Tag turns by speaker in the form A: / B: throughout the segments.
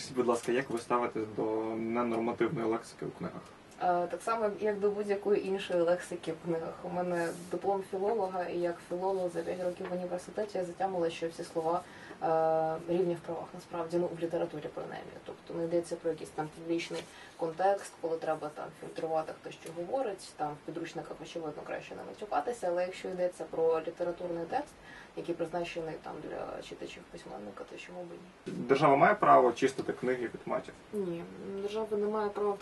A: Скажіть, будь ласка, як ви ставитесь до ненормативної лексики у книгах?
B: Е, Так само, як до будь-якої іншої лексики в книгах. У мене диплом філолога, і як філолог за 5 років в університеті я затямила, що всі слова е, рівні в правах, насправді, ну в літературі принаймні. Тобто не йдеться про якийсь там публічний контекст, коли треба там фільтрувати, хто що говорить, там в підручниках очевидно краще не матюкатися, але якщо йдеться про літературний текст, який призначений там для читачів письменника, то чому б ні?
A: Держава має право чистити книги від матів.
B: Ні, держава не має права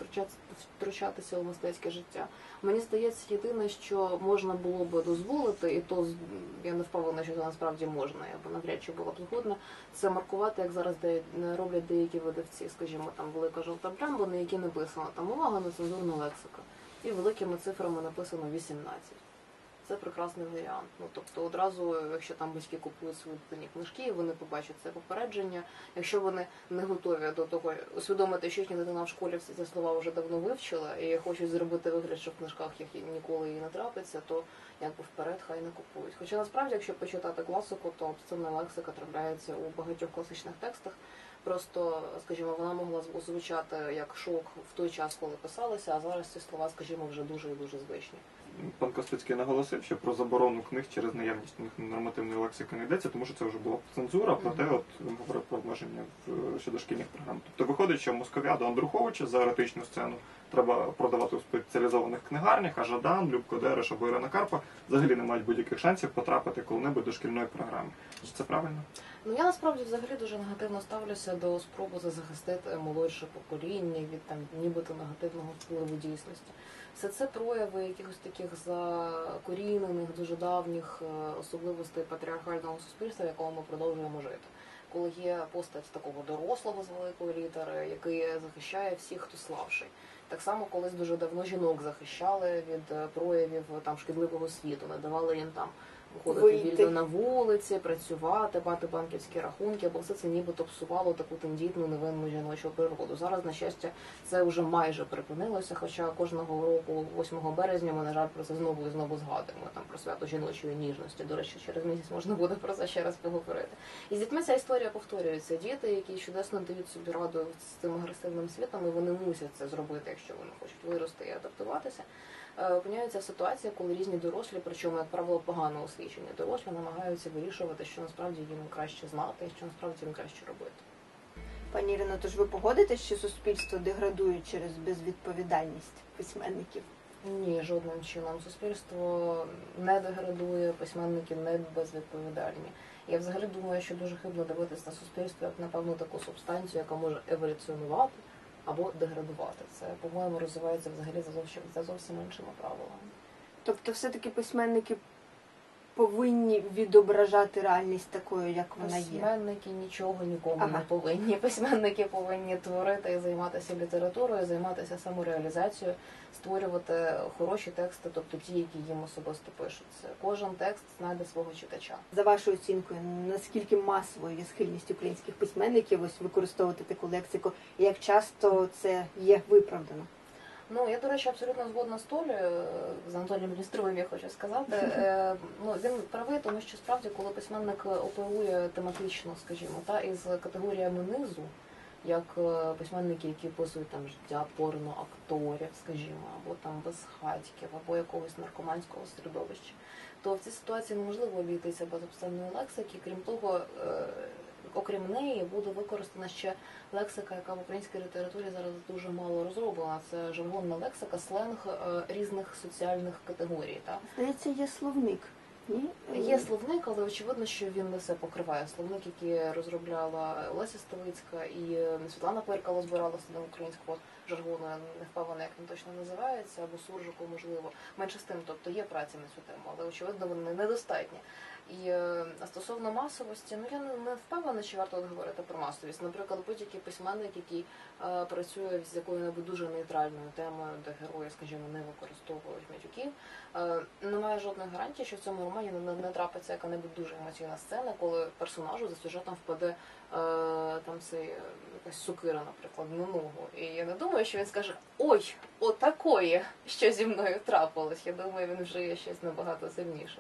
B: втручатися, у мистецьке життя. Мені здається, єдине, що можна було би дозволити, і то я не впевнена, що це насправді можна, я б навряд чи була б згодна, це маркувати, як зараз роблять деякі видавці, скажімо, там велика жовта плямба, на якій написано там увага нецензурна лексика. І великими цифрами написано 18. Це прекрасний варіант. Ну тобто, одразу, якщо там батьки купують свої дитині книжки, вони побачать це попередження. Якщо вони не готові до того усвідомити, що їхня дитина в школі всі ці слова вже давно вивчила і хочуть зробити вигляд, що в книжках їх ніколи і не трапиться, то якби вперед хай не купують. Хоча насправді, якщо почитати класику, то обсценна лексика трапляється у багатьох класичних текстах. Просто, скажімо, вона могла звучати як шок в той час, коли писалася, а зараз ці слова, скажімо, вже дуже і дуже звичні.
A: Пан Костицький наголосив, що про заборону книг через наявність нормативної лексики не йдеться, тому що це вже була цензура, проте от він говорив про обмеження в щодо шкільних програм. Тобто виходить, що Московіаду Андруховича за еротичну сцену треба продавати у спеціалізованих книгарнях, а Жадан, Любко Дереш або Ірина Карпа взагалі не мають будь-яких шансів потрапити коли-небудь до шкільної програми. Чи це правильно?
B: Ну я насправді взагалі дуже негативно ставлюся до спроби захистити молодше покоління від там нібито негативного впливу дійсності. Все це прояви якихось таких закорінених, дуже давніх е, особливостей патріархального суспільства, в якому ми продовжуємо жити. Коли є постать такого дорослого з великої літери, який захищає всіх, хто слабший. Так само колись дуже давно жінок захищали від е, проявів е, там шкідливого світу, не давали їм там виходити вільно на вулиці, працювати, мати банківські рахунки, бо все це нібито псувало таку тендітну невинну жіночу природу. Зараз, на щастя, це вже майже припинилося. Хоча кожного року, 8 березня, ми на жаль про це знову і знову згадуємо там про свято жіночої ніжності. До речі, через місяць можна буде про це ще раз поговорити. І з дітьми ця історія повторюється. Діти, які чудесно дають собі раду з цим агресивним світом, і вони мусять це зробити, якщо вони хочуть вирости і адаптуватися. Е, Опиняються в ситуації, коли різні дорослі, причому як правило погано освічені дорослі, намагаються вирішувати, що насправді їм краще знати, і що насправді їм краще робити.
C: Пані Ірино, тож ви погодитесь, що суспільство деградує через безвідповідальність письменників?
B: Ні, жодним чином. Суспільство не деградує, письменники не безвідповідальні. Я взагалі думаю, що дуже хибно дивитися на суспільство як напевно таку субстанцію, яка може еволюціонувати або деградувати. Це, по-моєму, розвивається взагалі за зовсім за зовсім іншими правилами.
C: Тобто, все-таки письменники повинні відображати реальність такою, як вона є.
B: Письменники нічого нікому
C: Ага.
B: не повинні. Письменники повинні творити і займатися літературою, займатися самореалізацією, створювати хороші тексти, тобто ті, які їм особисто пишуться. Кожен текст знайде свого читача.
C: За вашою оцінкою, наскільки масовою є схильність українських письменників ось використовувати таку лексику, як часто це є виправдано?
B: Ну я до речі абсолютно згодна з Толею, е, з Анатолієм Лістровим, я хочу сказати. Е, Ну він правий, тому що справді, коли письменник оперує тематично, скажімо, та із категоріями низу, як е, письменники, які описують там життя порно акторів, скажімо, або там безхатьків, або якогось наркоманського середовища, то в цій ситуації неможливо обійтися без обставної лексики. Крім того, е, окрім неї буде використана ще лексика, яка в українській літературі зараз дуже мало розроблена. Це жаргонна лексика, сленг е, різних соціальних категорій. Та
C: Здається, є словник. Ні?
B: є словник, але очевидно, що він не все покриває. Словник, який розробляла Олеся Ставицька і Світлана Перкало збирала для українського жаргону. Я не впевнена, як він точно називається, або суржику, можливо. Менше з тим, тобто є праця на цю тему, але очевидно вони недостатні. І е, а стосовно масовості, ну я не, не впевнена, чи варто говорити про масовість. Наприклад, будь-який письменник, який е, працює з якою-небудь дуже нейтральною темою, де герої, скажімо, не використовують матюків, е, немає жодної гарантії, що в цьому романі не, не трапиться яка-небудь дуже емоційна сцена, коли персонажу за сюжетом впаде е, там цей е, якась сукира, наприклад, на ногу. І я не думаю, що він скаже Ой, отакої, що зі мною трапилось. Я думаю, він вжиє щось набагато сильніше.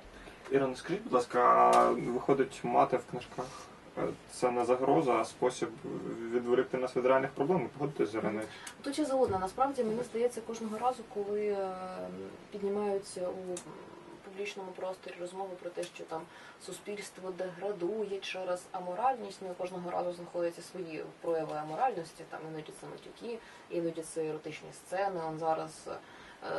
A: Ірина, скажіть, будь ласка, виходить мати в книжках е, це не загроза, а спосіб відволікти нас від реальних проблем. Ви Погодитесь з Іриною?
B: Тут я згодна. Насправді мені здається, кожного разу, коли е, піднімаються у публічному просторі розмови про те, що там суспільство деградує через аморальність, ну кожного разу знаходяться свої прояви аморальності. Там іноді це матюки, іноді це еротичні сцени. Он зараз е,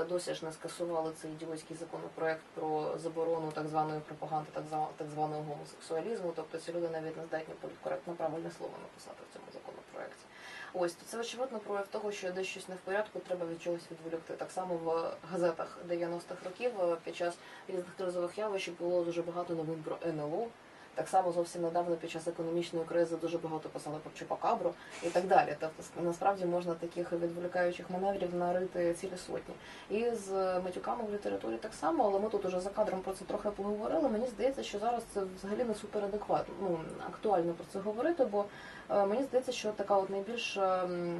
B: досі ж не скасували цей ідіотський законопроект про заборону так званої пропаганди, так званого гомосексуалізму. Тобто ці люди навіть не здатні політкоректно правильне слово написати в цьому законопроекті. Ось то це очевидно прояв того, що десь щось не в порядку, треба від чогось відволікти. Так само в газетах 90-х років е, під час різних кризових явищ було дуже багато новин про НЛО. Так само зовсім недавно під час економічної кризи дуже багато писали про Чупакабру і так далі. Тобто насправді можна таких відволікаючих маневрів нарити цілі сотні. І з матюками в літературі так само, але ми тут уже за кадром про це трохи поговорили. Мені здається, що зараз це взагалі не суперадекватно, ну актуально про це говорити, бо е, мені здається, що така от найбільш ем,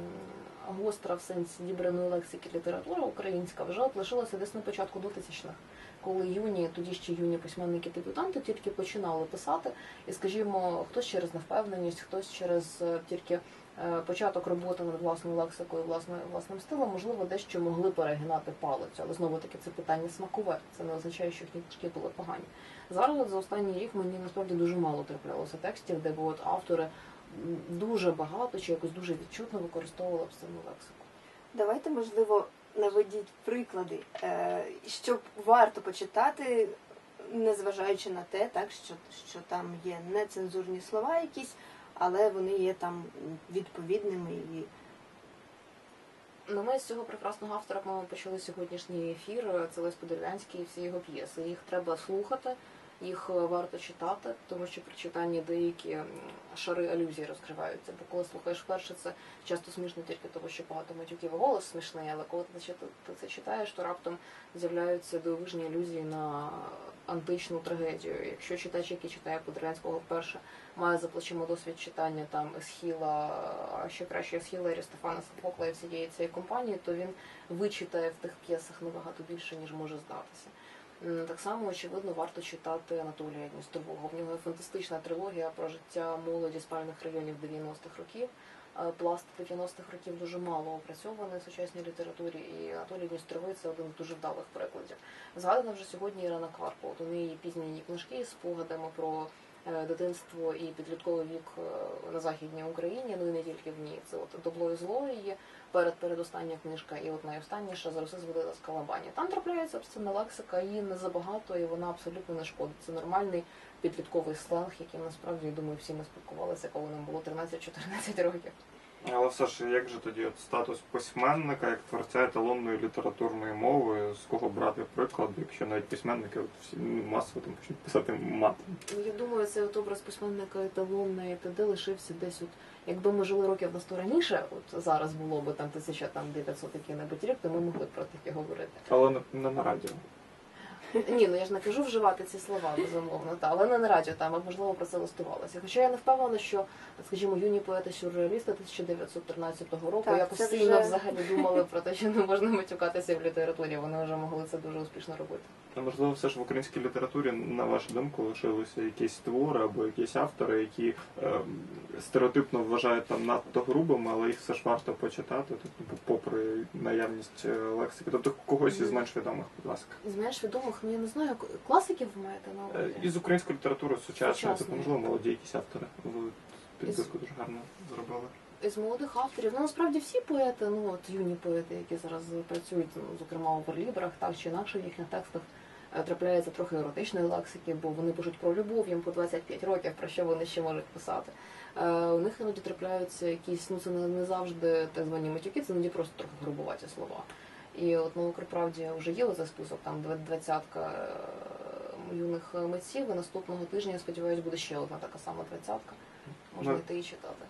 B: гостра в сенсі дібраної лексики література українська вже от лишилася десь на початку 2000-х. Коли юні, тоді ще юні письменники-дебютанти тільки починали писати, і, скажімо, хтось через невпевненість, хтось через е, тільки е, початок роботи над власною лексикою, власною власним стилем, можливо, дещо могли перегинати палицю. Але знову таки це питання смакове. Це не означає, що їхні книжки були погані. Зараз за останній рік мені насправді дуже мало траплялося текстів, де от автори дуже багато чи якось дуже відчутно використовували обсценну лексику.
C: Давайте, можливо, наведіть приклади, е, щоб варто почитати, незважаючи на те, так що, що там є нецензурні слова якісь, але вони є там відповідними і
B: Ну, ми з цього прекрасного автора ми почали сьогоднішній ефір. Це Лесь Подерев'янський і всі його п'єси. Їх треба слухати, їх е, варто читати, тому що при читанні деякі шари алюзії розкриваються. Бо коли слухаєш вперше, це часто смішно тільки тому, що багато матюків голос смішний, але коли ти це, читаєш, то раптом з'являються дивовижні алюзії на античну трагедію. Якщо читач, який читає Подерев'янського вперше, має за плечима досвід читання там Есхіла, а ще краще Есхіла, Арістофана Софокла і всієї цієї компанії, то він вичитає в тих п'єсах набагато більше, ніж може здатися. М, Так само, очевидно, варто читати Анатолія Дністрового. В нього фантастична трилогія про життя молоді спальних районів 90-х років. Е, Пласт 90-х років дуже мало опрацьований в сучасній літературі, і Анатолій Дністровий це один з дуже вдалих прикладів. Згадана вже сьогодні Ірина Карпо. У неї пізні книжки з спогадами про е, дитинство і підлітковий вік е, на західній Україні, ну і не тільки в ній. Це от добло і зло її перед передостання книжка, і от найостанніша зараз зводила з Калабані. Там трапляється обсценна лексика, її не забагато, і вона абсолютно не шкодить. Це нормальний підлітковий сленг, яким насправді думаю всі ми спілкувалися, коли нам було 13-14 років.
A: Але все ж, як же тоді от статус письменника, як творця еталонної літературної мови, з кого брати приклад, якщо навіть письменники от всі масово там почнуть писати матом?
B: Ну, Я думаю, цей от образ письменника еталонної ТД лишився десь от. Якби ми жили років на сто раніше, от зараз було б там тисяча там 900 який-небудь рік, то ми могли б про таке говорити.
A: Але не на радіо.
B: Ні, ну я ж не кажу вживати ці слова, безумовно, та, але не на радіо там, а можливо про це листувалося. Хоча я не впевнена, що, скажімо, юні поети сюрреалісти 1913 року
C: Так,
B: якось сильно
C: вже-
B: взагалі думали про те, що не можна матюкатися в літературі. Вони вже могли це дуже успішно робити.
A: А можливо, все ж в українській літературі, на вашу думку, лишилися якісь твори або якісь автори, які ем, стереотипно вважають там надто грубими, але їх все ж варто почитати, тобто, попри наявність е, лексики. Тобто когось із менш відомих, будь ласка.
B: З менш відомих, ну я не знаю, класиків ви маєте на
A: Е,
B: увазі?
A: Із української літератури сучасної, тобто, можливо, молоді якісь автори. Ви підбірку дуже гарно зробили.
B: Із молодих авторів, ну насправді всі поети, ну от юні поети, які зараз працюють, зокрема у верлібрах, так чи інакше в їхніх текстах трапляється трохи еротичної лексики, бо вони пишуть про любов, їм по 25 років, про що вони ще можуть писати. Е, у них іноді трапляються якісь, ну це не, завжди так звані матюки, це іноді просто трохи грубуваті слова. І от на Укрправді вже є оцей список, там дв- двадцятка е, юних митців, і наступного тижня, я сподіваюся, буде ще одна така сама двадцятка. Можна
A: Ну,
B: йти і читати.